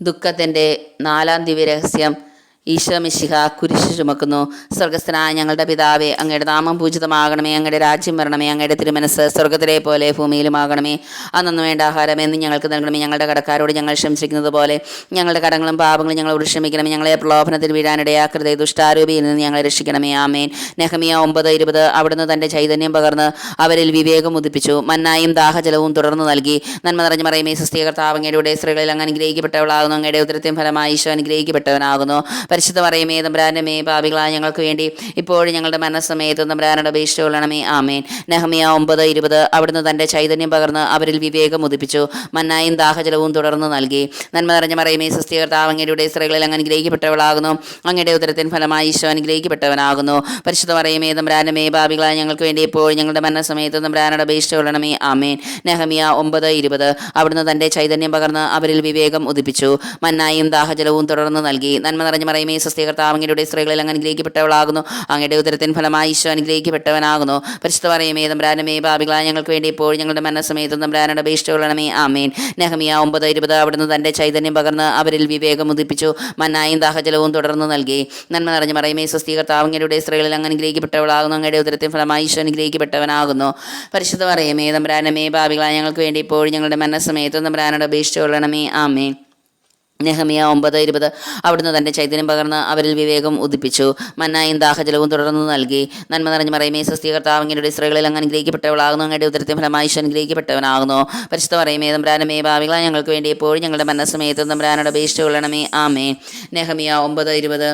ദുഃഖത്തിന്റെ നാലാം ദിവ്യരഹസ്യം ഈശോ മിശിഹ കുരിശ് ചുമക്കുന്നു. സ്വർഗസ്ഥനായ ഞങ്ങളുടെ പിതാവേ അങ്ങയുടെ നാമം പൂജിതമാകണമേ അങ്ങയുടെ രാജ്യം വരണമേ അങ്ങയുടെ തിരുമനസ് സ്വർഗത്തിലെ പോലെ ഭൂമിയിലുമാകണമേ. അന്നു വേണ്ട ആഹാരം എന്ന് ഞങ്ങൾക്ക് നൽകണമേ. ഞങ്ങളുടെ കടക്കാരോട് ഞങ്ങൾ ക്ഷമിച്ചിരിക്കുന്നത് പോലെ ഞങ്ങളുടെ കടങ്ങളും പാപങ്ങളും ഞങ്ങളോട് ക്ഷമിക്കണമേ. ഞങ്ങളെ പ്രലോഭനത്തിൽ വീഴാനിടയാക്കരുതേ ദുഷ്ടാരൂപിയിൽ നിന്ന് ഞങ്ങളെ രക്ഷിക്കണമേ. ആമേൻ. നെഹമിയ ഒമ്പത് ഇരുപത് അവിടുന്ന് തന്റെ ചൈതന്യം പകർന്ന് അവരിൽ വിവേകം ഉദിപ്പിച്ചു. മന്നായും ദാഹജലവും തുടർന്ന് നൽകി. നന്മ നിറഞ്ഞ മറയുമേ സൃഷ്ടികർത്താവ് അങ്ങയുടെ സ്ത്രീകളിൽ അങ്ങ് അനുഗ്രഹിക്കപ്പെട്ടവളാകുന്നു. അങ്ങയുടെ ഉദരത്തിൻ ഫലമായി ഈശോ അനുഗ്രഹിക്കപ്പെട്ടവനാകുന്നു. പരിശുദ്ധ പറയുമേ തമ്പ്രാനമേ പാപികളായ ഞങ്ങൾക്ക് വേണ്ടി ഇപ്പോഴും ഞങ്ങളുടെ മനസ്സമേ തമ്പ്രാനോട് കൊള്ളണമേ. ആമേൻ. നെഹമിയ ഒമ്പത് ഇരുപത് അവിടുന്ന് തന്റെ ചൈതന്യം പകർന്ന് അവരിൽ വിവേകം ഉദിപ്പിച്ചു. മന്നായും ദാഹജലവും തുടർന്ന് നൽകി. നന്മ നിറഞ്ഞ പറയുമേ സൃഷ്ടികർത്താവ് അങ്ങയുടെ സ്ത്രീകളിൽ അങ്ങ് അനുഗ്രഹിക്കപ്പെട്ടവളാകുന്നു. അങ്ങയുടെ ഉദരത്തിൻ ഫലമായി ഈശോ അനുഗ്രഹിക്കപ്പെട്ടവനാകുന്നു. പരിശുദ്ധ പറയുമേ തമ്പ്രാനമേ പാപികളായ ഞങ്ങൾക്ക് വേണ്ടി ഇപ്പോഴും ഞങ്ങളുടെ മനസ്സമേ തമ്പ്രാനോട് കൊള്ളണമേ. ആമേൻ. നെഹമിയ ഒമ്പത് ഇരുപത് അവിടുന്ന് തന്റെ ചൈതന്യം പകർന്ന് അവരിൽ വിവേകം ഉദിപ്പിച്ചു. മന്നായും ദാഹജലവും തുടർന്ന് നൽകി. നന്മ നിറഞ്ഞ മറയുമേ സസ്യകർത്താവ് അങ്ങയുടെ സ്ത്രീകളിൽ അങ്ങ് അനുഗ്രഹിക്കപ്പെട്ടവളാകുന്നു. അങ്ങയുടെ ഉദരത്തിൻ ഫലമായി ഈശോ അനുഗ്രഹിക്കപ്പെട്ടവനാകുന്നു. പരിശുദ്ധ പറയുമേ തമ്പ്രാനമേ പാപികളായ ഞങ്ങൾക്ക് വേണ്ടി ഇപ്പോൾ ഞങ്ങളുടെ മനസ്സമേത്ത് തമ്പുരാനുടെ ബേഷ്ടകളണമേ കൊള്ളണമേ. ആമേൻ. നെഹമിയ ഒമ്പത് ഇരുപത് അവിടുന്ന് തന്റെ ചൈതന്യം പകർന്ന് അവരിൽ വിവേകം ഉദിപ്പിച്ചു. മന്നായും ദാഹജലവും തുടർന്ന് നൽകി. നന്മ നിറഞ്ഞ മറയുമേ സസ്യകർത്താവ് അങ്ങയുടെ സ്ത്രീകളിൽ അങ്ങ് അനുഗ്രഹിക്കപ്പെട്ടവളാകുന്നു. അങ്ങയുടെ ഉദരത്തിൻ ഫലമായി ഈശോ അനുഗ്രഹിക്കപ്പെട്ടവനാകുന്നു. പരിശുദ്ധ പറയുമേ തമ്പ്രാനമേ പാപികളായ ഞങ്ങൾക്ക് വേണ്ടി ഇപ്പോൾ ഞങ്ങളുടെ മനസ്സമേത്ത് തമ്പുരാനുടെ ബേഷ്ടകളണമേ കൊള്ളണമേ. ആമേൻ. നെഹമിയ ഒമ്പത് ഇരുപത് അവിടുന്ന് തന്റെ ചൈതന്യം പകർന്ന് അവരിൽ വിവേകം ഉദിപ്പിച്ചു. മന്നായും ദാഹജലവും തുടർന്ന് നൽകി. നന്മ നിറഞ്ഞു പറയുമേ സസ്യകർത്താവ് കർത്താവങ്ങയുടെ സ്ത്രീകളിൽ അങ്ങ് അനുഗ്രഹിക്കപ്പെട്ടവളാകുന്നു അങ്ങയുടെ ഉദരത്തിൽ ഫലമായി അനുഗ്രഹിക്കപ്പെട്ടവനാകുന്നു. പരിശുദ്ധ പറയുമേ തമ്പ്രാനമേ ഭാവികളായ ഞങ്ങൾക്ക് വേണ്ടി എപ്പോഴും ഞങ്ങളുടെ മനസ്സമേത്ത് തമ്പ്രാനോട് അപേക്ഷിച്ച് കൊള്ളണമേ. ആമേ നെഹമിയ ഒമ്പത് ഇരുപത്.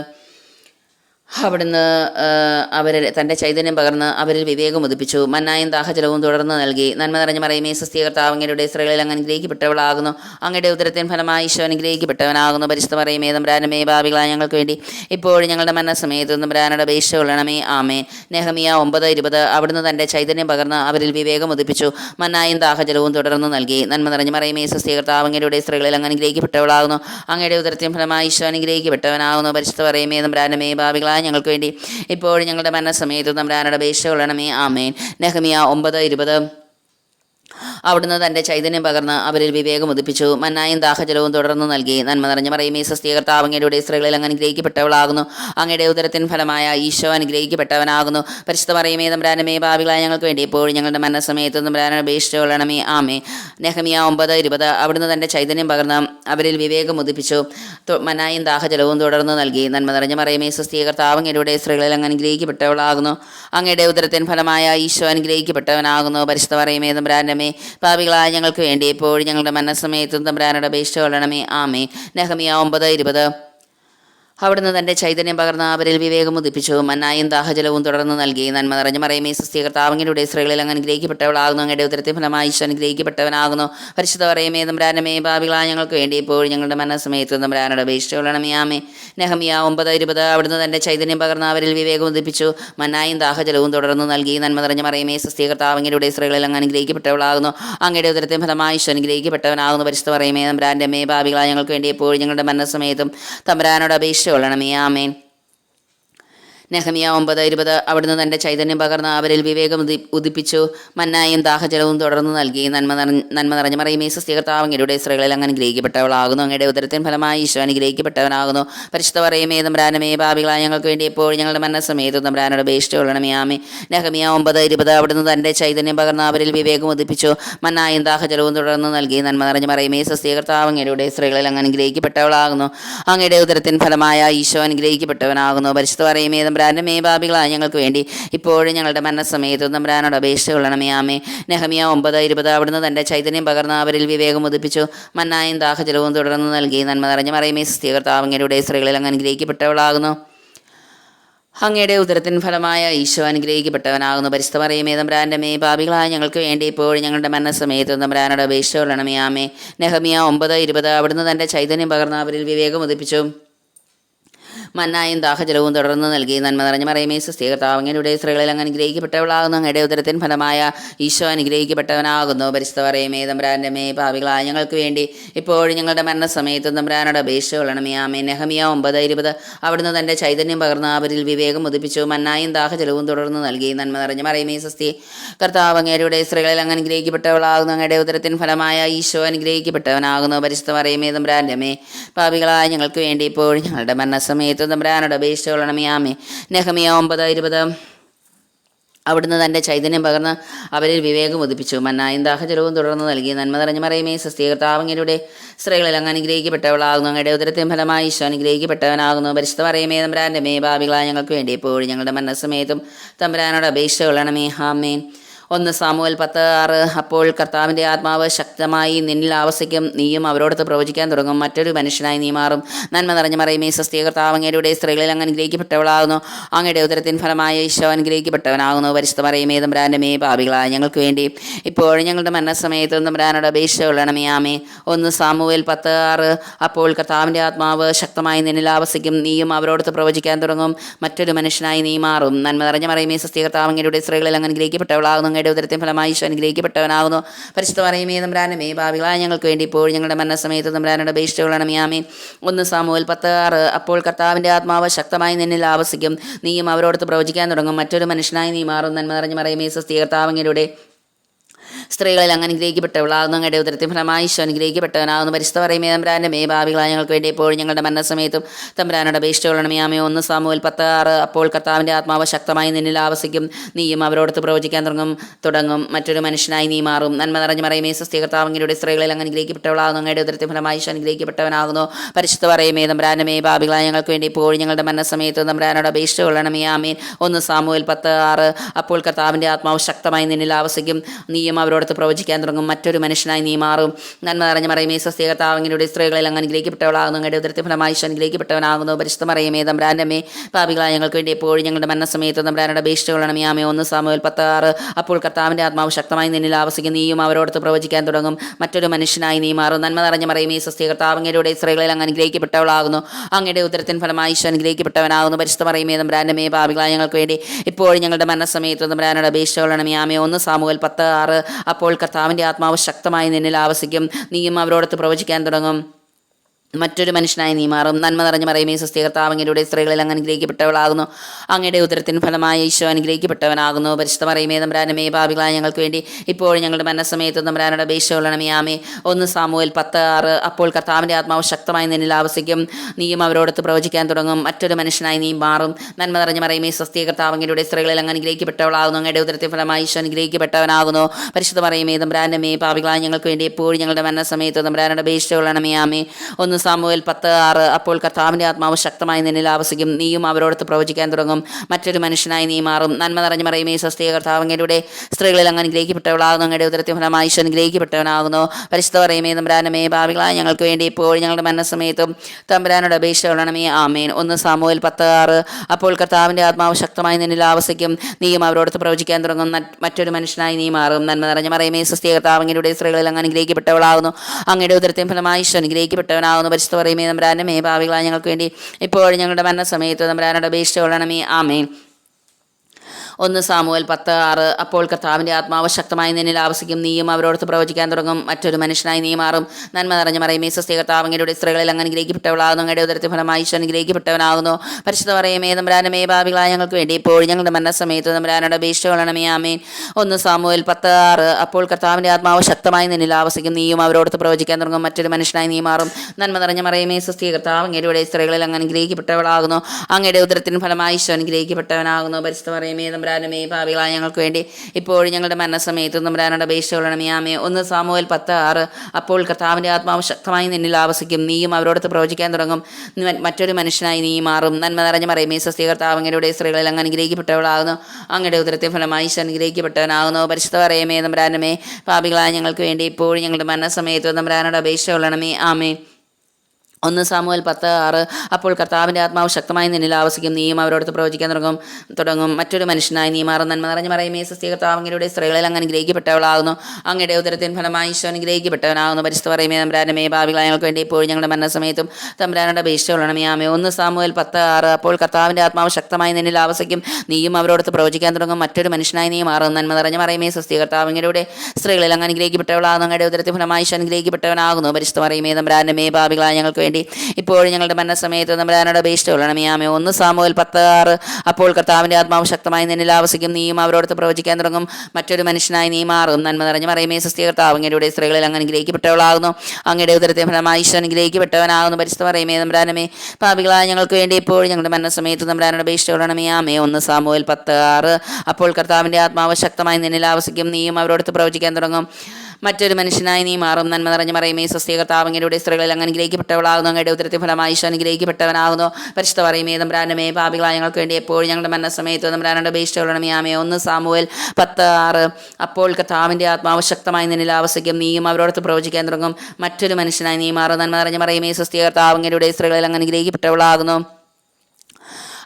അവിടുന്ന് അവരിൽ തന്റെ ചൈതന്യം പകർന്ന് അവരിൽ വിവേകം ഉദിപ്പിച്ചു. മന്നായും ദാഹജലവും തുടർന്ന് നൽകി. നന്മ നിറഞ്ഞ മറയുമേ സസ്തീകർത്താവ് അങ്ങയുടെ സ്ത്രീകളിൽ അങ്ങ് അനുഗ്രഹിക്കപ്പെട്ടവളാകുന്നു. അങ്ങയുടെ ഉദരത്തിൻ ഫലമായി ഈശോ അനുഗ്രഹിക്കപ്പെട്ടവനാകുന്നു. പരിശുദ്ധ മറയുമേ തമ്പ്രാനമേ ഭാവികളായ ഞങ്ങൾക്ക് വേണ്ടി ഇപ്പോഴും ഞങ്ങളുടെ മനസ്സമേത്ത് തമ്പ്രാനോട് അപേക്ഷ കൊള്ളണമേ. ആമേ നെഹമിയ ഒമ്പത് ഇരുപത് അവിടുന്ന് തന്റെ ചൈതന്യം പകർന്ന് അവരിൽ വിവേകം ഉദിപ്പിച്ചു. മന്നായും ദാഹജലവും തുടർന്ന് നൽകി. നന്മ നിറഞ്ഞ മറയുമേ സസ്തീകർത്താവ് അങ്ങയുടെ സ്ത്രീകളിൽ അങ്ങ് അനുഗ്രഹിക്കപ്പെട്ടവളാകുന്നു. അങ്ങയുടെ ഉദരത്തിൻ ഫലമായി ഈശോ അനുഗ്രഹിക്കപ്പെട്ടവനാകുന്നു. പരിശുദ്ധ പറയുമേ തമ്പ്രാനമേ ഭാവികളായ ഞങ്ങൾക്ക് വേണ്ടി. ഇപ്പോഴും ഞങ്ങളുടെ മനസ്സമേത്ത് തമ്പ്രാനോട് അപേക്ഷ കൊള്ളണമേ? ആമേൻ. നെഹമിയ ഒമ്പത് ഇരുപത്. അവിടുന്ന് തന്റെ ചൈതന്യം പകർന്ന് അവരിൽ വിവേകം ഉദിപ്പിച്ചു. മന്നായും ദാഹജലവും തുടർന്ന് നൽകി. നന്മ നിറഞ്ഞ മറയുമേ സസ്തീകർത്താവ് അങ്ങയുടെ സ്ത്രീകളിൽ അങ്ങ് അനുഗ്രഹിക്കപ്പെട്ടവളാകുന്നു. അങ്ങയുടെ ഉദരത്തിൻ ഫലമായ ഈശോ അനുഗ്രഹിക്കപ്പെട്ടവനാകുന്നു. പരിശുദ്ധ മറിയമേ തമ്പ്രാനമേ ഭാവികളായ ഞങ്ങൾക്ക് വേണ്ടി ഇപ്പോഴും ഞങ്ങളുടെ മനസ്സമയത്ത് തമ്പ്രാനെ അപേക്ഷിച്ച് ആമേ നെഹമിയ ഒമ്പത് ഇരുപത്. അവിടുന്ന് തന്റെ ചൈതന്യം പകർന്ന് അവരിൽ വിവേകം ഉദിപ്പിച്ചു. മന്നായും ദാഹജലവും തുടർന്ന് നൽകി. നന്മ നിറഞ്ഞ മറിയമേ സസ്തീകർത്താവ് അങ്ങയുടെ സ്ത്രീകളിൽ അങ്ങ് അനുഗ്രഹിക്കപ്പെട്ടവളാകുന്നു. അങ്ങയുടെ ഉദരത്തിൻ ഫലമായ ഈശോ അനുഗ്രഹിക്കപ്പെട്ടവനാകുന്നു. പരിശുദ്ധ മറിയമേ തമ്പ്രാനമേ പാപികളായ ഞങ്ങൾക്ക് വേണ്ടി എപ്പോഴും ഞങ്ങളുടെ മനസ്സമയത്തും തമ്പ്രാനോട് അപേക്ഷ കൊള്ളണമേ. ആമേ നെഹമിയ ഒമ്പത് ഇരുപത്. അവിടുന്ന് തന്റെ ചൈതന്യം പകർന്ന് അവരിൽ വിവേകം ഉദിപ്പിച്ചു. മന്നായും ദാഹജലവും തുടർന്ന് നൽകി. നന്മ നിറഞ്ഞ മറയമേ സസ്യകർത്താവങ്ങളുടെ സ്ത്രീകളിൽ അങ്ങനെ അനുഗ്രഹിക്കപ്പെട്ടവളാകുന്നു. അങ്ങയുടെ ഉത്തരത്തിൽ ഫലമായി ഈശോ അനുഗ്രഹിക്കപ്പെട്ടവനാകുന്നു. പരിശുദ്ധ പറയമേ തമ്പ്രാനമേ ഭാവികളായ ഞങ്ങൾക്ക് വേണ്ടി ഇപ്പോഴും ഞങ്ങളുടെ മനസ്സമയത്ത് തമ്പ്രാനുടെ അപേക്ഷ കൊള്ളണമേ ആമേ നെഹമിയ ഒമ്പത് ഇരുപത് അവിടുന്ന് തന്റെ ചൈതന്യം പകർന്ന് അവരിൽ വിവേകം ഉദിപ്പിച്ചു. മന്നായും ദാഹജലവും തുടർന്ന് നൽകി. നന്മ നിറഞ്ഞ മറയമേ സസ്യകർത്താവങ്ങളുടെ സ്ത്രീകളിൽ അങ്ങനെ അനുഗ്രഹിക്കപ്പെട്ടവളാകുന്നു. അങ്ങയുടെ ഉത്തരത്തിൽ ഫലമായി ഈശോ അനുഗ്രഹിക്കപ്പെട്ടവനാകുന്നു. പരിശുദ്ധ പറയമേ തമ്പ്രാന്റെ മേ ഭാവികളായ ഞങ്ങൾക്ക് വേണ്ടി എപ്പോഴും ഞങ്ങളുടെ മനസ്സമയത്തും തമ്പ്രാനോട് അപേക്ഷ കൊള്ളണമേ ആമേൻ നെഹമിയ ഒമ്പത് ഇരുപത് അവിടുന്ന് തന്റെ ചൈതന്യം പകർന്ന് അവരിൽ വിവേകം ഉദി ഉദിപ്പിച്ചു. മന്നായും ദാഹജലവും തുടർന്ന് നൽകി. നന്മ നിറഞ്ഞ നന്മ നിറഞ്ഞ മറിയമേ സസ്യകർത്താവങ്ങയുടെ സ്ത്രീകളിൽ അങ്ങ് അനുഗ്രഹിക്കപ്പെട്ടവളാകുന്നു അങ്ങയുടെ ഉദരത്തിൻ ഫലമായി ഈശോ അനുഗ്രഹിക്കപ്പെട്ടവനാകുന്നു പരിശുദ്ധ പറയുമേ തമ്പ്രാനമേ ഭാവികളായ ഞങ്ങൾക്ക് വേണ്ടി എപ്പോഴും ഞങ്ങളുടെ മനസ്സമേത് തമ്പ്രാനോട് ബേഷ്ട കൊള്ളണമേ. ആമേ നെഹമിയ ഒമ്പത് ഇരുപത് അവിടുന്ന് തന്റെ ചൈതന്യം പകർന്ന് അവരിൽ വിവേകം ഉദിപ്പിച്ചു. മന്നായും ദാഹജലവും തുടർന്ന് നൽകി. നന്മ നിറഞ്ഞ മറിയമേ അങ്ങയുടെ സ്ത്രീകളിൽ അങ്ങ് അനുഗ്രഹിക്കപ്പെട്ടവളാകുന്നു അങ്ങയുടെ ഉദരത്തിൻ ഫലമായ ഈശോ അനുഗ്രഹിക്കപ്പെട്ടവനാകുന്നു. പരിശുദ്ധ പറയുമേ തമ്പ്രാന്റെ മേ ബാബികളായ ഞങ്ങൾക്ക് വേണ്ടി. ഇപ്പോഴും ഞങ്ങളുടെ മരണസമയത്തും തമ്പുരാനോട് അപേക്ഷ കൊള്ളണമേ ആമേ നെഹമിയ ഒമ്പത് ഇരുപത് അവിടുന്ന് തന്റെ ചൈതന്യം പകർന്ന് അവരിൽ വിവേകം ഉദിപ്പിച്ചു. മന്നായും ദാഹജലവും തുടർന്ന് നൽകി. നന്മ നിറഞ്ഞ മറയമേ സസ്യകർത്താവങ്ങയുടെ സ്ത്രീകളിൽ അങ്ങ് അനുഗ്രഹിക്കപ്പെട്ടവളാകുന്നു. അങ്ങയുടെ ഉദരത്തിൻ ഫലമായ ഈശോ അനുഗ്രഹിക്കപ്പെട്ടവനാകുന്നു. പരിശുദ്ധ പറയുമേ തമ്പ്രാന്റെ മേ പാപികളായ ഞങ്ങൾക്ക് വേണ്ടി ഇപ്പോഴും ഞങ്ങളുടെ മരണസമയത്ത് തമ്പ്രാനോട് അപേക്ഷ കൊള്ളണമേ ആമേ നെഹമിയ ഒമ്പത് ഇരുപത് അവിടുന്ന് തന്റെ ചൈതന്യം പകർന്ന് അവരിൽ വിവേകം ഉദിപ്പിച്ചു. മന്നായും ദാഹജലവും തുടർന്ന് നൽകി നന്മ നിറഞ്ഞ മറിയമേ സുസ്ഥീ കർത്താവ് അങ്ങയുടെ സ്ത്രീകളിൽ അങ്ങ് അനുഗ്രഹിക്കപ്പെട്ടവളാകുന്നു അങ്ങയുടെ ഉദരത്തിൻ ഫലമായ ഈശോ അനുഗ്രഹിക്കപ്പെട്ടവനാകുന്നു. പരിശുദ്ധ പറയുമേ തമ്പ്രാന്റെ മേ പാപികളായ ഞങ്ങൾക്ക് വേണ്ടി ഇപ്പോഴും ഞങ്ങളുടെ മരണസമയത്ത് തമ്പ്രാനോട് അപേക്ഷ കൊള്ളണമേ ആമേ നെഹമിയ ഒമ്പത് ഇരുപത്. അവിടുന്ന് തന്റെ ചൈതന്യം പകർന്ന് അവരിൽ വിവേകം ഉദിപ്പിച്ചു മന്നായും ദാഹജലവും തുടർന്ന് നൽകി നന്മ നിറഞ്ഞ മറിയമേ സുസ്ഥി കർത്താവ് അങ്ങയുടെ സ്ത്രീകളിൽ അങ്ങ് അനുഗ്രഹിക്കപ്പെട്ടവളാകുന്നു അങ്ങയുടെ ഉദരത്തിൻ ഫലമായ ഈശോ അനുഗ്രഹിക്കപ്പെട്ടവനാകുന്നു. പരിശുദ്ധ പറയുമേ തമ്പ്രാന്റെ മേ പാപികളായ ഞങ്ങൾക്ക് വേണ്ടി ഇപ്പോഴും ഞങ്ങളുടെ മരണസമയത്ത് തമ്പുരാനോട് അപേക്ഷ കൊള്ളണമേ ആമേ നെഹമിയ ഒമ്പത് ഇരുപത്. അവിടുന്ന് തന്റെ ചൈതന്യം പകർന്ന് അവരിൽ വിവേകം ഉദിപ്പിച്ചു. മന്നായും ദാഹജലവും തുടർന്ന് നൽകി. നന്മ നിറഞ്ഞു മറയുമേ സസ്തീകർത്താവങ്ങരുടെ സ്ത്രീകളിൽ അങ്ങ് അനുഗ്രഹിക്കപ്പെട്ടവളാകുന്നു. അങ്ങയുടെ ഉദരത്തിൻ ഫലമായി ഈശോ അനുഗ്രഹിക്കപ്പെട്ടവനാകുന്നു. പരിശുദ്ധ പറയുമേ തമ്പരാന്റെ മേ ഭാവികളായ ഞങ്ങൾക്ക് വേണ്ടി എപ്പോഴും ഞങ്ങളുടെ മനസ്സമേതും തമ്പരാനോട് അപേക്ഷ കൊള്ളണമേ ഹാമേൻ ഒന്ന് സാമുവൽ പത്ത് ആറ്. അപ്പോൾ കർത്താവിന്റെ ആത്മാവ് ശക്തമായി നിന്നിൽ ആവസിക്കും. നീയും അവരോടത്ത് പ്രവചിക്കാൻ തുടങ്ങും. മറ്റൊരു മനുഷ്യനായി നീ മാറും. നന്മ നിറഞ്ഞ മറിയുമേ സസ്തീയ കർത്താവ് അങ്ങയുടെ സ്ത്രീകളിൽ അങ്ങ് അനുഗ്രഹിക്കപ്പെട്ടവളാകുന്നു. അങ്ങയുടെ ഉദരത്തിൻ ഫലമായ ഈശോ അനുഗ്രഹിക്കപ്പെട്ടവനാകുന്നു. പരിശുദ്ധ മറിയുമേ തമ്പ്രാന്റെമേ പാപികളായ ഞങ്ങൾക്ക് വേണ്ടി. ഇപ്പോഴും ഞങ്ങളുടെ മരണസമയത്ത് തമ്പ്രാനോട് അപേക്ഷ കൊള്ളണമേ ആമേ ഒന്ന് സാമുവേൽ പത്ത് ആറ്. അപ്പോൾ കർത്താവിന്റെ ആത്മാവ് ശക്തമായി നിന്നിൽ ആവസിക്കും. നീയും അവരോടത്ത് പ്രവചിക്കാൻ തുടങ്ങും. മറ്റൊരു മനുഷ്യനായി നീ മാറും. നന്മ നിറഞ്ഞ മറിയുമേ സസ്തീയ കർത്താവ് അങ്ങയുടെ സ്ത്രീകളിൽ അങ്ങ് അനുഗ്രഹിക്കപ്പെട്ടവളാകുന്നു. അങ്ങയുടെ ഉദരത്തിൻ ഫലമായി ഈശോ അനുഗ്രഹിക്കപ്പെട്ടവനാകുന്നു. പരിശുദ്ധ പറയുമേ തമ്പുരാനമേ ഭാവികളായ ഞങ്ങൾക്ക് വേണ്ടി ഇപ്പോൾ ഞങ്ങളുടെ മരണസമയത്ത് തമ്പുരാനോട് കൊള്ളണമേ ആമേ ഒന്ന് സാമുവൽ പത്ത് ആറ് അപ്പോൾ കർത്താവിന്റെ ആത്മാവ് ശക്തമായി നിന്നിൽ ആവസിക്കും. നീയും അവരോടത്ത് പ്രവചിക്കാൻ തുടങ്ങും. മറ്റൊരു മനുഷ്യനായി നീ മാറും. നന്മ നിറഞ്ഞ മറിയമേ കർത്താവങ്ങയുടെ സ്ത്രീകളിൽ അങ്ങ് അനുഗ്രഹിക്കപ്പെട്ടവളാകുന്നു. അങ്ങയുടെ ഉദരത്തിൽ ഫലമായി ഈശോ അനുഗ്രഹിക്കപ്പെട്ടവനാകുന്നു. പരിശുദ്ധ പറയുമേ തമ്പ്രാന്റെ മേ ഭാവികളായ ഞങ്ങൾക്ക് വേണ്ടി എപ്പോഴും ഞങ്ങളുടെ മരണസമയത്തും തമ്പ്രാനോട് അപേക്ഷിച്ചുകൊള്ളണമേ കൊള്ളണമേ. ആമേ ഒന്ന് സാമുവൽ പത്ത് ആറ് അപ്പോൾ കർത്താവിന്റെ ആത്മാവ് ശക്തമായി നിന്നിൽ ആവസിക്കും. നീയും അവരോടത്ത് പ്രവചിക്കാൻ തുടങ്ങും തുടങ്ങും. മറ്റൊരു മനുഷ്യനായി നീ മാറും. നന്മ നിറഞ്ഞു പറയുമേ സസ്ത്യ കർത്താവങ്ങളുടെ സ്ത്രീകളിൽ അങ്ങ് അനുഗ്രഹിക്കപ്പെട്ടവളാകുന്നു. അങ്ങയുടെ ഉദരത്തിൽ ഫലമായി ഈശോ അനുഗ്രഹിക്കപ്പെട്ടവനാകുന്നു. പരിശുദ്ധ പറയുമേ തമ്പ്രാന്റെ മേ ഭാവികളായ ഞങ്ങൾക്ക് വേണ്ടി എപ്പോഴും ഞങ്ങളുടെ മരണസമയത്തും തമ്പ്രാനോട് അപേക്ഷിച്ചുകൊള്ളണമേ ആമേ ഒന്ന് സാമുവൽ പത്ത് ആറ് അപ്പോൾ കർത്താവിന്റെ ആത്മാവ് ശക്തമായി നിന്നിൽ ആവസിക്കും. നീയും അവരോടത്ത് പ്രവചിക്കാൻ തുടങ്ങും. മറ്റൊരു മനുഷ്യനായി നീ മാറും. നന്മ നിറഞ്ഞ മറിയമേ സസ്യ സ്ത്രീകളെല്ലാം സ്ത്രീകളിൽ അങ്ങ് അനുഗ്രഹിക്കപ്പെട്ടവളാകുന്നു. അങ്ങയുടെ ഉദരത്തിഫലമായി അനുഗ്രഹിക്കപ്പെട്ടവനാകുന്നു. പരിശുദ്ധ മറിയമേ തമ്പുരാന്റെ മേ പാപികളായ ഞങ്ങൾക്ക് വേണ്ടി എപ്പോഴും ഞങ്ങളുടെ മരണസമയത്ത് തമ്പ്രാനുടെ മീ ആമേ ഒന്ന് സാമുവൽ പത്ത് ആറ് അപ്പോൾ കർത്താവിന്റെ ആത്മാവ് ശക്തമായി നിന്നിൽ ആവസിക്കും നീയും അവരോടത്ത് പ്രവചിക്കാൻ തുടങ്ങും. മറ്റൊരു മനുഷ്യനായി നീ മാറും. നന്മ നിറഞ്ഞ മറിയമേ സസ്യ സ്ത്രീകളെല്ലാം സ്ത്രീകളിൽ അങ്ങ് അനുഗ്രഹിക്കപ്പെട്ടവളാകുന്നു. അങ്ങയുടെ ഉദരത്തിന് ഫലമായി അനുഗ്രഹിക്കപ്പെട്ടവനാകുന്നു. പരിശുദ്ധ മറിയമേ തമ്പുരാന്റെ മേ പാപികളായ ഞങ്ങൾക്ക് വേണ്ടി ഇപ്പോഴും ഞങ്ങളുടെ മരണസമയത്ത് തമ്പ്രാനുടെ മീ ആമേ ഒന്ന് സാമുവൽ പത്ത് ആറ് അപ്പോൾ കർത്താവിന്റെ ആത്മാവ് ശക്തമായി നിന്നിൽ ആവസിക്കും. നീയും അവരോടത്ത് പ്രവചിക്കാൻ തുടങ്ങും. മറ്റൊരു മനുഷ്യനായി നീ മാറും നന്മ നിറഞ്ഞ മറിയമേ അങ്ങയുടെ സ്ത്രീകളിൽ അങ്ങ് അനുഗ്രഹിക്കപ്പെട്ടവളാകുന്നു. അങ്ങയുടെ ഉദരത്തിന് ഫലമായ ഈശോ അനുഗ്രഹിക്കപ്പെട്ടവനാകുന്നു. പരിശുദ്ധ മറിയമേ തമ്പ്രാനമേ ഭാവികളായ ഞങ്ങൾക്ക് വേണ്ടി ഇപ്പോഴും ഞങ്ങളുടെ മരണസമയത്ത് തമ്പുരാനോട് അപേക്ഷ കൊള്ളണമേ ആമേ ഒന്ന് സാമുവൽ പത്ത് ആറ് അപ്പോൾ കർത്താവിന്റെ ആത്മാവ് ശക്തമായി നിന്നിൽ ആവസിക്കും. നീയും അവരോടത്ത് പ്രവചിക്കാൻ തുടങ്ങും. മറ്റൊരു മനുഷ്യനായി നീ മാറും. നന്മ നിറഞ്ഞ മറിയമേ അങ്ങയുടെ സ്ത്രീകളിൽ അങ്ങ് അനുഗ്രഹിക്കപ്പെട്ടവളാകുന്നു. അങ്ങയുടെ ഉദരത്തിന് ഫലമായ ഈശോ അനുഗ്രഹിക്കപ്പെട്ടവനാകുന്നു. പരിശുദ്ധ മറിയമേ തമ്പ്രാനമേ ഭാവികളായ ഞങ്ങൾക്ക് വേണ്ടി എപ്പോഴും ഞങ്ങളുടെ മരണസമയത്ത് തമ്പുരാനോട് അപേക്ഷ കൊള്ളണമേ ആമേ ഒന്ന് സാമുവേൽ പത്ത് ആറ് അപ്പോൾ കർത്താവിന്റെ ആത്മാവ് ശക്തമായി നിന്നിൽ ആവസിക്കും. നീയും അവരോടത്ത് പ്രവചിക്കാൻ തുടങ്ങും. മറ്റൊരു മനുഷ്യനായി നീ മാറും. നന്മ നിറഞ്ഞ മറിയുമേ സസ്തീയ കർത്താവങ്ങയുടെ സ്ത്രീകളിൽ അങ്ങ് അനുഗ്രഹിക്കപ്പെട്ടവളാകുന്നു. അങ്ങയുടെ ഉദരത്തി ഫലമായി ഈശോ അനുഗ്രഹിക്കപ്പെട്ടവനാകുന്നു. പരിശുദ്ധ പറയുമേ തമ്പുരാനമേ ഭാവികളായ ഞങ്ങൾക്ക് വേണ്ടി ഇപ്പോഴും ഞങ്ങളുടെ മരണസമയത്തും തമ്പുരാനോട് അപേക്ഷ കൊള്ളണമേ ആമേൻ. ഒന്ന് സാമുവേൽ പത്ത് ആറ് അപ്പോൾ കർത്താവിന്റെ ആത്മാവ് ശക്തമായി നിന്നിൽ ആവസിക്കും. നീയും അവരോടത്ത് പ്രവചിക്കാൻ തുടങ്ങും. മറ്റൊരു മനുഷ്യനായി നീ മാറും. നന്മ നിറഞ്ഞ മറിയുമേ സസ്തീയ കർത്താവങ്ങയുടെ സ്ത്രീകളിൽ അങ്ങ് അനുഗ്രഹിക്കപ്പെട്ടവളാകുന്നു. അങ്ങയുടെ ഉദരത്തിൽ ഫലമായി ഈശോ അനുഗ്രഹിക്കപ്പെട്ടവനാകുന്നു. പരിശുദ്ധ പറയുമേ തമ്പുരാന്റെ മേ ഭാവികളായ ഞങ്ങൾക്ക് വേണ്ടി ഇപ്പോഴും ഞങ്ങളുടെ മരണസമയത്ത് തമ്പുരാനോട് അപേക്ഷ കൊള്ളണമേ ആമേൻ ഒന്ന് സാമുവൽ പത്ത് ആറ്. അപ്പോൾ കർത്താവിന്റെ ആത്മാവ് ശക്തമായി നിന്നിൽ ആവസിക്കും. നീയും അവരോടൊത്ത് പ്രവചിക്കാൻ തുടങ്ങും. മറ്റൊരു മനുഷ്യനായി നീ മാറും. നന്മ നിറഞ്ഞ മറിയമേ കർത്താവ് കർത്താവങ്ങയുടെ സ്ത്രീകളിൽ അങ്ങനെ ഗ്രഹിക്കപ്പെട്ടവളാകുന്നു അങ്ങയുടെ ഉദരത്തിൽ ഫലമായി ഈശ്വരൻ ഗ്രഹിക്കപ്പെട്ടവനാകുന്നു പരിശുദ്ധ പറയമേ തമ്പുരാനമേ ഭാവികളായ ഞങ്ങൾക്ക് വേണ്ടി ഇപ്പോഴും ഞങ്ങളുടെ മരണസമയത്ത് തമ്പുരാനോട് അപേക്ഷ കൊള്ളണമേ. ആമേൻ. ഒന്ന് സാമുവൽ പത്ത് ആറ്. അപ്പോൾ കർത്താവിന്റെ ആത്മാവ് ശക്തമായി നിന്നിൽ ആവസിക്കും. നീയും അവരോടൊത്ത് പ്രവചിക്കാൻ തുടങ്ങും. മറ്റൊരു മനുഷ്യനായി നീ മാറും. നന്മ നിറഞ്ഞ മറിയമേ സസ്തി കർത്താവ് സ്ത്രീകളിൽ അങ്ങനെ ഗ്രഹിക്കപ്പെട്ടവളാകുന്നു അങ്ങയുടെ ഉദരത്തിന് ഫലമായി ഈശ്വരൻ ഗ്രഹിക്കപ്പെട്ടവനാകുന്നു പരിശുദ്ധ പറയുമേ തമ്പുരാനമേ ഭാവികളായ ഞങ്ങൾക്ക് വേണ്ടി ഇപ്പോഴും ഞങ്ങളുടെ മരണസമയത്ത് തമ്പുരാനോട് അപേക്ഷ കൊള്ളണമേ ആമേ ഒന്ന് സാമുവൽ പത്ത് ആറ് അപ്പോൾ കർത്താവിന്റെ ആത്മാവ് ശക്തമായി നിന്നിൽ ആവസിക്കും. നീയും അവരോടത്ത് പ്രവചിക്കാൻ തുടങ്ങും. മറ്റൊരു മനുഷ്യനായി നീ മാറും. നന്മ നിറഞ്ഞ മറിയമേ സസ്തി കർത്താവ് അങ്ങയുടെ സ്ത്രീകളിൽ അങ്ങ് അനുഗ്രഹിക്കപ്പെട്ടവളാകുന്നു. അങ്ങയുടെ ഉദരത്തെ ഫലമായി അനുഗ്രഹിക്കപ്പെട്ടവനാകുന്നു. പരിശുദ്ധ പറയമേ തമ്പുരാനമേ ഭാവികളായ ഞങ്ങൾക്ക് വേണ്ടി ഇപ്പോഴും ഞങ്ങളുടെ മരണസമയത്ത് തമ്പുരാനോട് അപേക്ഷ കൊള്ളണമേ ആമേ ഒന്ന് സാമുവൽ പത്ത് ആറ്. അപ്പോൾ കർത്താവിന്റെ ആത്മാവ് ശക്തമായി നിന്നിൽ ആവസിക്കും. നീയും അവരോടത്ത് പ്രവചിക്കാൻ തുടങ്ങും തുടങ്ങും. മറ്റൊരു മനുഷ്യനായി നീ മാറും. നന്മ നിറഞ്ഞു പറയുമേ സസ്യ കർത്താവ് അങ്ങയുടെ സ്ത്രീകളിൽ അങ്ങ് അനുഗ്രഹിക്കപ്പെട്ടവളാകുന്നു. അങ്ങയുടെ ഉദരത്തിൻ ഫലമായി ഈശോ അനുഗ്രഹിക്കപ്പെട്ടവനാകുന്നു. പരിശുദ്ധ പറയുമേ തമ്പ്രാനമേ ഭാവികളെ വേണ്ടി ഇപ്പോഴും ഞങ്ങളുടെ മരണസമയത്തും തമ്പുരാനുടെ അപേക്ഷയുള്ളണമേ ആമേ ഒന്ന് സാമുവൽ പത്ത് ആറ്. അപ്പോൾ കർത്താവിന്റെ ആത്മാവ് ശക്തമായി നിന്നിൽ ആവസിക്കും. നീയും അവരോടത്ത് പ്രവചിക്കാൻ തുടങ്ങും. മറ്റൊരു മനുഷ്യനായി നീ മാറും. നന്മ നിറഞ്ഞു പറയുമേ സസ്യ കർത്താവ് അങ്ങയുടെ സ്ത്രീകളിൽ അങ്ങ് അനുഗ്രഹിക്കപ്പെട്ടവളാകുന്നു. അങ്ങയുടെ ഉദരത്തിൻ ഫലമായി ഈശോ അനുഗ്രഹിക്കപ്പെട്ടവനാകുന്നു. പരിശുദ്ധ പറയുമേ തമ്പ്രാനമേ ഭാവികളായ ഞങ്ങൾക്ക് വേണ്ടി ഇപ്പോഴും ഞങ്ങളുടെ മരണസമയത്ത് അപേക്ഷിച്ച് അപേക്ഷിച്ചുകൊള്ളണമേ ആമേ ഒന്ന് സാമുവൽ പത്ത് ആറ് അപ്പോൾ കർത്താവിന്റെ ആത്മാവ് ശക്തമായി നിന്നിൽ ആവസിക്കും. നീയും അവരോടത്ത് പ്രവചിക്കാൻ തുടങ്ങും. മറ്റൊരു മനുഷ്യനായി നീ മാറും. നന്മ നിറഞ്ഞ മറിയമേ സസ്യ കർത്താവ് അങ്ങയുടെ സ്ത്രീകളിൽ അങ്ങ് അനുഗ്രഹിക്കപ്പെട്ടവളാകുന്നു അങ്ങയുടെ ഉദരത്തെ ഫലമായി ഈശ്വരൻ അനുഗ്രഹിക്കപ്പെട്ടവനാകുന്നു പരിസ്ഥിതി പറയുമേ നമ്പരാനമേ പാപികളായ ഞങ്ങൾക്ക് വേണ്ടി ഇപ്പോഴും ഞങ്ങളുടെ മരണസമയത്ത് അപേക്ഷിച്ച് അപേക്ഷിച്ചുകൊള്ളണമേ ആമേ ഒന്ന് സാമുവൽ പത്ത് ആറ് അപ്പോൾ കർത്താവിന്റെ ആത്മാവ് ശക്തമായി നിന്നിൽ ആവസിക്കും. നീയും അവരോടത്ത് പ്രവചിക്കാൻ തുടങ്ങും. മറ്റൊരു മനുഷ്യനായി നീ മാറും. നന്മ നിറഞ്ഞു പറയുമേ സ്വസ്തിക കർത്താവങ്ങയുടെ സ്ത്രീകളിൽ അങ്ങനെ ഗ്രഹിക്കപ്പെട്ടവളാകുന്നു അങ്ങയുടെ ഉത്തരത്തിൽ ഫലമായി ഈശോ അനുഗ്രഹിക്കപ്പെട്ടവനാകുന്നു പരിശുദ്ധ പറയുമേ തമ്പ്രാനമേ പാപികളായ ഞങ്ങൾക്ക് വേണ്ടി എപ്പോഴും ഞങ്ങളുടെ മരണസമയത്ത് തമ്പ്രാനുടെ ബേഷ്ടകളുടെ ആമേ. ഒന്ന് സാമുവൽ പത്ത് ആറ് അപ്പോൾ കർത്താവിന്റെ ആത്മാവ് ശക്തമായി നിന്നിൽ ആവസിക്കും. നീയും അവരോടത്ത് പ്രവചിക്കാൻ തുടങ്ങും. മറ്റൊരു മനുഷ്യനായി നീ മാറും. നന്മ നിറഞ്ഞു പറയുമേ സ്വസ്തിക കർത്താവങ്ങയുടെ സ്ത്രീകളിൽ അങ്ങനെ അനുഗ്രഹിക്കപ്പെട്ടവളാകുന്നു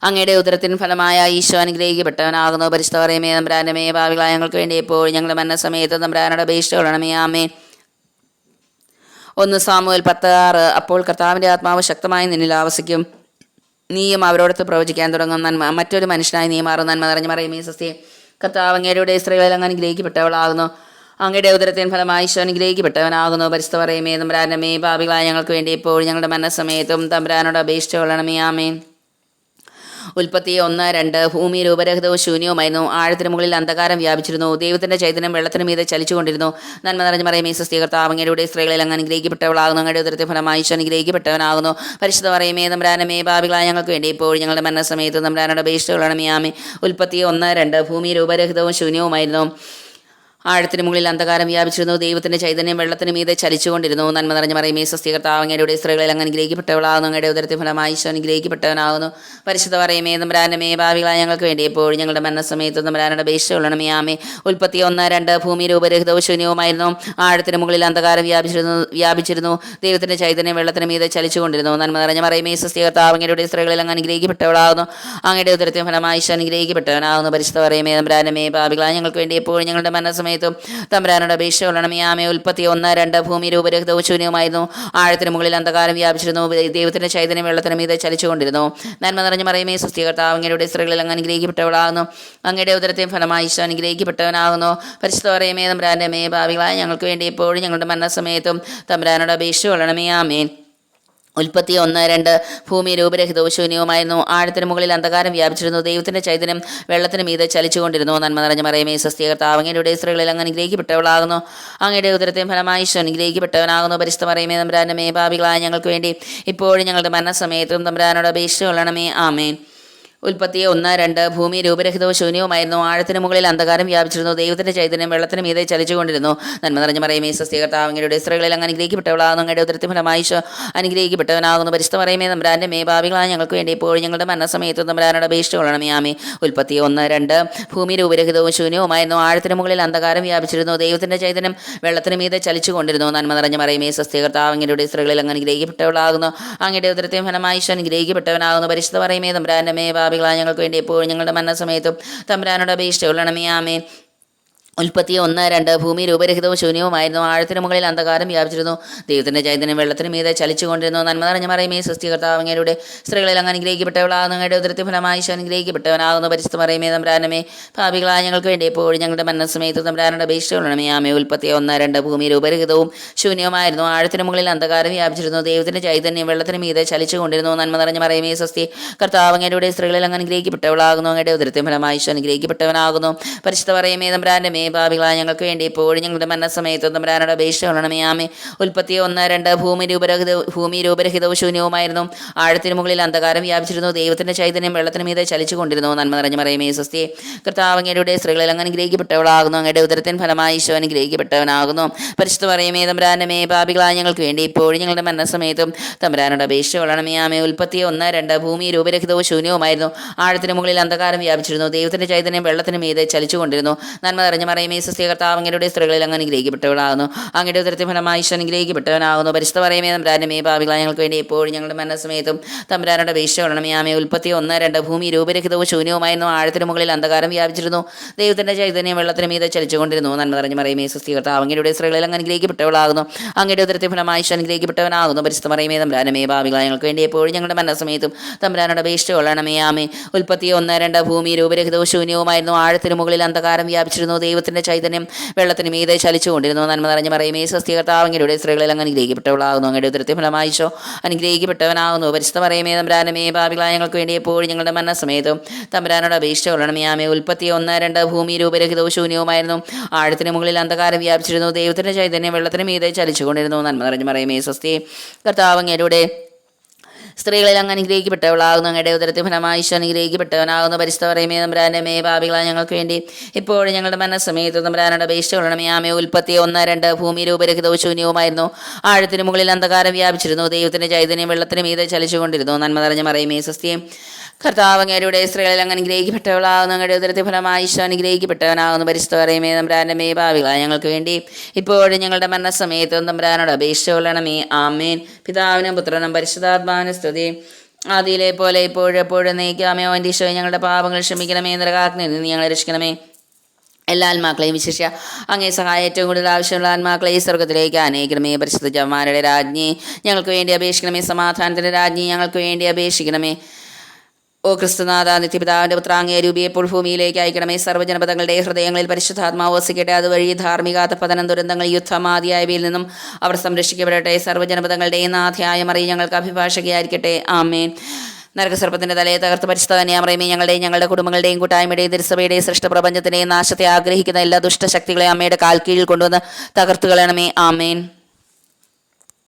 അങ്ങയുടെ ഉദരത്തിന് ഫലമായ ഈശോ അനുഗ്രഹിക്കപ്പെട്ടവനാകുന്നു. പരിശുദ്ധ നമ്പ്രാനമേ ഭാവികളായ ഞങ്ങൾക്ക് വേണ്ടി എപ്പോഴും ഞങ്ങളുടെ മരണസമയത്ത് തമ്പ്രാനുടെ അപേക്ഷിച്ചുകൊള്ളണമേ ആമേ ഒന്ന് സാമുവൽ പത്ത് ആറ് അപ്പോൾ കർത്താവിന്റെ ആത്മാവ് ശക്തമായി നിന്നിൽ ആവസിക്കും. നീയും അവരോടൊത്ത് പ്രവചിക്കാൻ തുടങ്ങും. നന്മ മറ്റൊരു മനുഷ്യനായി നീ മാറും. നന്മ നിറഞ്ഞു മറിയുമേ സസ്യം. കർത്താവ് അങ്ങയുടെ സ്ത്രീകളിൽ അങ്ങ് അനുഗ്രഹിക്കപ്പെട്ടവളാകുന്നു. അങ്ങയുടെ ഉദരത്തിൻ ഫലമായി ഈശോ അനുഗ്രഹിക്കപ്പെട്ടവനാകുന്നു. പരിസ്ഥ പറയുമേ തമ്പ്രാനമേ ഭാവികളായ ഞങ്ങൾക്ക് വേണ്ടി എപ്പോഴും ഞങ്ങളുടെ മനസ്സമയത്തും തമ്പ്രാനോട് അപേക്ഷിച്ചുകൊള്ളണമേ ആമേൻ. ഉൽപ്പത്തി ഒന്ന് രണ്ട് ഭൂമി രൂപരഹിതവും ശൂന്യവുമായിരുന്നു. ആഴത്തിന് മുകളിൽ അന്ധകാരം വ്യാപിച്ചിരുന്നു. ദൈവത്തിന്റെ ചൈതന്യം വെള്ളത്തിന് മീതെ ചലിച്ചുകൊണ്ടിരുന്നു. നന്മ നിറഞ്ഞു പറയുമേ സ്ത്രീകർത്താവ് അങ്ങയുടെ സ്ത്രീകളിൽ അങ്ങ് അനുഗ്രഹിക്കപ്പെട്ടവളാകുന്നു. അങ്ങയുടെ ഉദരത്തെ ഫലമായി ഈശോ അനുഗ്രഹിക്കപ്പെട്ടവനാകുന്നു. പരിശുദ്ധ പറയുമേ തമ്പ്രാനമേ ഭാവികളായ ഞങ്ങൾക്ക് വേണ്ടി ഇപ്പോൾ ഞങ്ങളുടെ മരണസമയത്ത് തമ്പ്രാനോട് അപേക്ഷിച്ചുകൊള്ളണമേ മിയാമി ഉൽപ്പത്തി ഒന്ന് രണ്ട് ഭൂമി രൂപരഹിതവും ശൂന്യവുമായിരുന്നു. ആഴത്തിന് മുകളിൽ അന്ധകാരം വ്യാപിച്ചിരുന്നു. ദൈവത്തിന്റെ ചൈതന്യം വെള്ളത്തിന് മീതെ ചലിച്ചുകൊണ്ടിരുന്നു. നന്മ നിറഞ്ഞ പറയുമേ സ്വസ്തികർത്താവങ്ങയുടെ സ്ത്രീകളിൽ അങ്ങ് അനുഗ്രഹിക്കപ്പെട്ടവളാകുന്നു. അങ്ങയുടെ ഉദരത്തിൽ ഫലമായി ഈശോ അനുഗ്രഹിക്കപ്പെട്ടവനാകുന്നു. പരിശുദ്ധ പറയുമേ നമ്പരാനമേ ഭാവികളായ ഞങ്ങൾക്ക് വേണ്ടി എപ്പോഴും ഞങ്ങളുടെ മരണസമയത്ത് തമ്പരാനുടെ അപേക്ഷയുള്ളണമേ ആമേ ഉൽപ്പത്തി ഒന്ന് രണ്ട് ഭൂമി രൂപരഹിതവും ശൂന്യവുമായിരുന്നു. ആഴത്തിന് മുകളിൽ അന്ധകാരം വ്യാപിച്ചിരുന്നു വ്യാപിച്ചിരുന്നു. ദൈവത്തിന്റെ ചൈതന്യം വെള്ളത്തിന് മീതെ ചലിച്ചുകൊണ്ടിരുന്നു. നന്മ നിറഞ്ഞ പറയുമേ സ്വസ്തികർത്താവങ്ങയുടെ സ്ത്രീകളിൽ അങ്ങ് അനുഗ്രഹിക്കപ്പെട്ടവളാകുന്നു. അങ്ങയുടെ ഉദരത്തിൽ ഫലമായി ഈശോ അനുഗ്രഹിക്കപ്പെട്ടവനാകുന്നു. പരിശുദ്ധ പറയുമേ നമ്പരാനമേ ഭാവികളായ ഞങ്ങൾക്ക് വേണ്ടി എപ്പോഴും ഞങ്ങളുടെ മരണസമയത്തും തമ്പരാനുടെ അപേക്ഷ കൊള്ളണമേ ആമേ ഉൽപ്പത്തി ഒന്ന് രണ്ട് ഭൂമി രൂപരഹിതവും ശൂന്യവുമായിരുന്നു ആഴത്തിന് മുകളിൽ അന്ധകാരം വ്യാപിച്ചിരുന്നു. ദൈവത്തിന്റെ ചൈതന്യം വെള്ളത്തിന് മീതെ ചലിച്ചുകൊണ്ടിരുന്നു. നന്മ നിറഞ്ഞു പറയുമേ സുസ്ഥീകർത്താവ് അങ്ങയുടെ സ്ത്രീകളിൽ അങ്ങ് അനുഗ്രഹിക്കപ്പെട്ടവളാകുന്നു. അങ്ങയുടെ ഉദരത്തെയും ഫലമായി ഈശോ അനുഗ്രഹിക്കപ്പെട്ടവനാകുന്നു. പരിശുദ്ധ പറയുമേ തമ്പരാന്റെ മേ ഭാവികളായ ഞങ്ങൾക്ക് വേണ്ടി എപ്പോഴും ഞങ്ങളുടെ മരണസമയത്തും തമ്പരാനുടെ അപേക്ഷ കൊള്ളണമേ ആമേൻ ഉൽപ്പത്തി ഒന്ന് രണ്ട് ഭൂമി രൂപരഹിതവും ശൂന്യവുമായിരുന്നു. ആഴത്തിന് മുകളിൽ അന്ധകാരം വ്യാപിച്ചിരുന്നു. ദൈവത്തിന്റെ ചൈതന്യം വെള്ളത്തിന് മീതെ ചലിച്ചുകൊണ്ടിരുന്നു. നന്മ നിറഞ്ഞ മറിയമേ സസ്തീകർത്താവ് അങ്ങയുടെ സ്ത്രീകളിൽ അങ്ങ് അനുഗ്രഹിക്കപ്പെട്ടവളാകുന്നു. അങ്ങയുടെ ഉദരത്തെ ഫലമായി ഈശോ അനുഗ്രഹിക്കപ്പെട്ടവനാകുന്നു. പരിശുദ്ധ മറിയമേ തമ്പുരാന്റെ മേ ഭാവികളായ ഞങ്ങൾക്ക് വേണ്ടി ഇപ്പോഴും ഞങ്ങളുടെ മരണസമയത്തും തമ്പുരാനോട് അപേക്ഷ കൊള്ളണമേ. ആമേൻ. ഉൽപ്പത്തി ഒന്ന് രണ്ട് ഭൂമി രൂപരഹിതവും ശൂന്യവുമായിരുന്നു. ആഴത്തിന് മുകളിൽ അന്ധകാരം വ്യാപിച്ചിരുന്നു. ദൈവത്തിന്റെ ചൈതന്യം വെള്ളത്തിന് മീതെ ചലിച്ചുകൊണ്ടിരുന്നു. നന്മ നിറഞ്ഞ പറയുമേ സസ്യകർത്താവങ്ങളുടെ സ്ത്രീകളിൽ അങ്ങ് അനുഗ്രഹിക്കപ്പെട്ടവളാകുന്നു. അങ്ങയുടെ ഉദരത്തിൽ ഫലമായി ഈശോ അനുഗ്രഹിക്കപ്പെട്ടവനാകുന്നു. പരിശുദ്ധ പറയുമേ നമ്പ്രാന്റെ മേ ഭാവികളായ ഞങ്ങൾക്ക് വേണ്ടി ഇപ്പോഴും ഞങ്ങളുടെ മരണസമയത്ത് നമ്പ്രാനോട് അപേക്ഷിച്ച് കൊള്ളണമേ. ആമേ ഉൽപ്പത്തി ഒന്ന് രണ്ട് ഭൂമി രൂപരഹിതവും ശൂന്യവുമായിരുന്നു. ആഴത്തിന് മുകളിൽ അന്ധകാരം വ്യാപിച്ചിരുന്നു. ദൈവത്തിന്റെ ചൈതന്യം വെള്ളത്തിന് മീതെ ചലിച്ചുകൊണ്ടിരുന്നു. നന്മ നിറഞ്ഞ പറയുമേ സസ്യകർത്താവങ്ങളുടെ സ്ത്രീകളിൽ അങ്ങ് അനുഗ്രഹിക്കപ്പെട്ടവളാകുന്നു. അങ്ങയുടെ ഉദരത്തെയും ഫലമായി ഈശോ അനുഗ്രഹിക്കപ്പെട്ടവനാകുന്നു. പരിശുദ്ധ പറയുമേ നമ്പ്രാന്റെ മേ ഭാവികളായ ഞങ്ങൾക്ക് വേണ്ടി എപ്പോഴും ഞങ്ങളുടെ മരണസമയത്തും തമ്പുരാനോട് അപേക്ഷിച്ചു കൊള്ളണമേ. ആമേൻ. ഉൽപ്പത്തി ഒന്ന് രണ്ട് ഭൂമി രൂപരഹിതവും ശൂന്യവുമായിരുന്നു ആഴത്തിന് മുകളിൽ അന്ധകാരം വ്യാപിച്ചിരുന്നു. ദൈവത്തിന്റെ ചൈതന്യം വെള്ളത്തിന് മീതെ ചലിച്ചുകൊണ്ടിരുന്നു. നന്മ നിറഞ്ഞ സൃഷ്ടികർത്താവ് അങ്ങയുടെ സ്ത്രീകളിൽ അങ്ങ് അനുഗ്രഹിക്കപ്പെട്ടവളാകുന്നു. അങ്ങയുടെ ഉദരത്തിൽ ഫലമായി ഈശോ അനുഗ്രഹിക്കപ്പെട്ടവനാകുന്നു. പരിശുദ്ധ മറയുമേ തമ്പ്രാനമേ ഭാവികളായ ഞങ്ങൾക്ക് വേണ്ടി എപ്പോഴും ഞങ്ങളുടെ മരണസമയത്ത് തമ്പ്രാനുടെ അപേക്ഷിച്ചുകൊള്ളണമേ. ആമേ ഉൽപ്പത്തി ഒന്ന് രണ്ട് ഭൂമി രൂപരഹിതവും ശൂന്യവുമായിരുന്നു. ആഴത്തിന് മുകളിൽ അന്ധകാരം വ്യാപിച്ചിരുന്നു. ദൈവത്തിന്റെ ചൈതന്യം വെള്ളത്തിന് മീതെ ചലിച്ചുകൊണ്ടിരുന്നു. നന്മ നിറഞ്ഞ മറയുമേ സസ്തി കർത്താവങ്ങയുടെ സ്ത്രീകളിൽ അങ്ങ് അനുഗ്രഹിക്കപ്പെട്ടവളാകുന്നു. അങ്ങയുടെ ഉദരത്തിൽ ഫലമായി ഈശോ അനുഗ്രഹിക്കപ്പെട്ടവനാകുന്നു. പരിശുദ്ധ പറയുമേ തമ്പ്രാന്റെ മേ ഭാവികളായ ഞങ്ങൾക്ക് വേണ്ടി എപ്പോഴും ഞങ്ങളുടെ മരണസമയത്ത് തമ്പ്രാനുടെ അപേക്ഷ കൊള്ളണമേ ആമേ ഉൽപ്പത്തി ഒന്ന് രണ്ട് ഭൂമി രൂപരഹിത ഭൂമി രൂപരഹിതവും ശൂന്യവുമായിരുന്നു. ആഴത്തിന് മുകളിൽ അന്ധകാരം വ്യാപിച്ചിരുന്നു. ദൈവത്തിന്റെ ചൈതന്യം വെള്ളത്തിന് മീതെ ചലിച്ചുകൊണ്ടിരുന്നു. നന്മ നിറഞ്ഞു പറയുമേ സ്വസ്തി കർത്താവങ്ങയുടെ സ്ത്രീകളിൽ അങ്ങ് അനുഗ്രഹിക്കപ്പെട്ടവളാകുന്നു. അങ്ങയുടെ ഉദരത്തിൻ ഫലമായി ഈശോ അനുഗ്രഹിക്കപ്പെട്ടവനാകുന്നു. പരിശുദ്ധ പറയുമേ തമ്പരാനമേ മേ ഭാവികളായ ഞങ്ങൾക്ക് വേണ്ടി ഇപ്പോഴും ഞങ്ങളുടെ മരണസമയത്തും തമ്പരാനോട് അപേക്ഷ കൊള്ളണമേ ആമേ ഉൽപ്പത്തി ഒന്ന് രണ്ട് ഭൂമി രൂപരഹിതവും ശൂന്യവുമായിരുന്നു. ആഴത്തിന് മുകളിൽ അന്ധകാരം വ്യാപിച്ചിരുന്നു. ദൈവത്തിന്റെ ചൈതന്യം വെള്ളത്തിന് മീതെ ചലിച്ചുകൊണ്ടിരുന്നു. നന്മ നിറഞ്ഞ പറയുമേ സസ്യ കർത്താവ് അങ്ങയുടെ സ്ത്രീകളിൽ അങ്ങ് അനുഗ്രഹിക്കപ്പെട്ടവളാകുന്നു. അങ്ങയുടെ ഉദരത്തിൽ ഫലമായി ഈശ്വരൻ അനുഗ്രഹിക്കപ്പെട്ടവനാകുന്നു. പരിശുദ്ധ പറയുമേ തമ്പുരാനമേ ഭാവികളായ ഞങ്ങൾക്ക് വേണ്ടി എപ്പോഴും ഞങ്ങളുടെ മനസ്സമേതും തമ്പരാനുടെ വീഴ്ച കൊള്ളണമേ ആമേ ഉൽപ്പത്തി ഒന്ന് രണ്ട് ഭൂമി രൂപരഹിതവും ശൂന്യവുമായിരുന്നു ആഴത്തിന് മുകളിൽ അന്ധകാരം വ്യാപിച്ചിരുന്നു. ദൈവത്തിന്റെ ചൈതന്യം വെള്ളത്തിന് മീതെ ചലിച്ചുകൊണ്ടിരുന്നു. നന്മ നിറഞ്ഞു പറയുമേ സസ്യ കർത്താവ് അങ്ങയുടെ സ്ത്രീകളിൽ അങ്ങ് അനുഗ്രഹിക്കപ്പെട്ടവളാകുന്നു. അങ്ങയുടെ ഉദരത്തിൽ ഫലമായി ഈശ്വരൻ അനുഗ്രഹിക്കപ്പെട്ടവനാകുന്നു. പരിശുദ്ധ പറയുമേ തമ്പുരാനമേ ഭാവികളായ ഞങ്ങൾക്ക് വേണ്ടി എപ്പോഴും ഞങ്ങളുടെ മനസ്സമേതും തമ്പരാനുടെ വീഴ്ച കൊള്ളണമേ ആമേ ഉൽപ്പത്തി ഒന്ന് രണ്ട് ഭൂമി രൂപരഹിതവും ശൂന്യവുമായിരുന്നു. ആഴത്തിന് മുകളിൽ അന്ധകാരം വ്യാപിച്ചിരുന്നു. ദൈവത്തിന്റെ ചൈതന്യം വെള്ളത്തിന് മീതെ ചലിച്ചുകൊണ്ടിരുന്നു. നന്മ നിറഞ്ഞ പറയുമേ സ്വസ്തി അങ്ങയുടെ സ്ത്രീകളിൽ അങ്ങ് അനുഗ്രഹിക്കപ്പെട്ടവളാകുന്നു. അങ്ങയുടെ ഉദരത്തെ ഫലമായിച്ചോ അനുഗ്രഹിക്കപ്പെട്ടവനാകുന്നു. പരിശുദ്ധ പറയുമേ തമ്പരാനമേ ഭാവികളായ ഞങ്ങൾക്ക് വേണ്ടി എപ്പോഴും ഞങ്ങളുടെ മനസ്സമേതും. തമ്പരാനോട് അപേക്ഷ കൊള്ളണമേ ആമേ. ഉൽപ്പത്തി ഒന്ന് രണ്ട് ഭൂമി രൂപരഹിതവും ശൂന്യവുമായിരുന്നു. ആഴത്തിന് മുകളിൽ അന്ധകാരം വ്യാപിച്ചിരുന്നു. ദൈവത്തിന്റെ ചൈതന്യം വെള്ളത്തിന് മീതെ ചലിച്ചുകൊണ്ടിരുന്നു. നന്മ നിറഞ്ഞു പറയുമേ സ്വസ്തി കർത്താവ് സ്ത്രീകളിൽ അങ്ങ് അനുഗ്രഹിക്കപ്പെട്ടവളാകുന്നു. അങ്ങയുടെ ഉദരത്തിൽ ഫലമായി ഈശോ അനുഗ്രഹിക്കപ്പെട്ടവനാകുന്നു. പരിശുദ്ധ പറയുമേ തമ്പുരാന്റെ മേ പാപികളായ ഞങ്ങൾക്ക് വേണ്ടി ഇപ്പോഴും ഞങ്ങളുടെ മനസ്സമയത്ത് തമ്പുരാനുടെ അപേക്ഷ കൊള്ളണമേ. ആമേ ഉൽപ്പത്തി ഒന്ന് രണ്ട് ഭൂമി രൂപരഹിതവും ശൂന്യവുമായിരുന്നു. ആഴത്തിന് മുകളിൽ അന്ധകാരം വ്യാപിച്ചിരുന്നു. ദൈവത്തിന്റെ ചൈതന്യം വെള്ളത്തിന് മീതെ ചലിച്ചുകൊണ്ടിരുന്നു. നന്മ നിറഞ്ഞ മറയുമേ സ്വസ്തിയും കർത്താവ് അങ്ങയുടെ സ്ത്രീകളിൽ അങ്ങ് അനുഗ്രഹിക്കപ്പെട്ടവളാകുന്നു. അങ്ങയുടെ ഉദരത്തെ ഫലമായി ഈശോ അനുഗ്രഹിക്കപ്പെട്ടവനാകുന്നു. പരിസ്ഥ പറയുമേ തമ്പുരാന്റെ മേ ഭാവികളായ ഞങ്ങൾക്ക് വേണ്ടി ഇപ്പോഴും ഞങ്ങളുടെ മരണസമയത്തും തമ്പുരാനോട് അപേക്ഷ കൊള്ളണമേ. ആമേൻ. പിതാവിനും പുത്രനും പരിശുദ്ധാത്മാവിനും സ്തുതി. ആദിയിലെ പോലെ ഇപ്പോഴും എപ്പോഴും നയിക്കാമേ. ഓന്റെ ഈശോ ഞങ്ങളുടെ പാപങ്ങൾ ക്ഷമിക്കണമേ നിരകാഗ്നിൽ നിന്ന് ഞങ്ങളെ രക്ഷിക്കണമേ. എല്ലാ ആത്മാക്കളെയും വിശേഷ അങ്ങേ സഹായം ഏറ്റവും കൂടുതൽ ആവശ്യമുള്ള ആത്മാക്കളെ ഈ സ്വർഗത്തിലേക്ക് അനേകണമേ പരിശുദ്ധ ജവാന്മാരുടെ രാജ്ഞി ഞങ്ങൾക്ക് വേണ്ടി അപേക്ഷിക്കണമേ. സമാധാനത്തിന്റെ രാജ്ഞി ഞങ്ങൾക്ക് വേണ്ടി അപേക്ഷിക്കണമേ. ഓ ക്രിസ്തുനാഥ നിത്യപിതാവിന്റെ പുത്രാങ്ങിയ രൂപിയെപ്പോൾ ഭൂമിയിലേക്ക് അയക്കണമേ. സർവജനപദങ്ങളുടെ ഹൃദയങ്ങളിൽ പരിശുദ്ധാത്മാവ് വസിക്കട്ടെ. അതുവഴി ധാർമ്മികാത പതനം ദുരന്തങ്ങൾ യുദ്ധമാദിയായവയിൽ നിന്നും അവർ സംരക്ഷിക്കപ്പെടട്ടെ. സർവജനപദങ്ങളുടെ നാഥയായ മറി ഞങ്ങൾക്ക് അഭിഭാഷകയായിരിക്കട്ടെ. ആമേൻ. നരകസർപ്പത്തിന്റെ തലയെ തകർത്ത് പരിശുദ്ധ കന്യാമറയമേ ഞങ്ങളുടെയും ഞങ്ങളുടെ കുടുംബങ്ങളുടെയും കൂട്ടായ്മയുടെയും തിരുസഭയുടെയും സൃഷ്ടപ്രപഞ്ചത്തിന്റെയും നാശത്തെ ആഗ്രഹിക്കുന്ന എല്ലാ ദുഷ്ടശക്തികളെ അമ്മയുടെ കാൽ കീഴിൽ കൊണ്ടുവന്ന് തകർത്തുകളയണമേ ആമേൻ.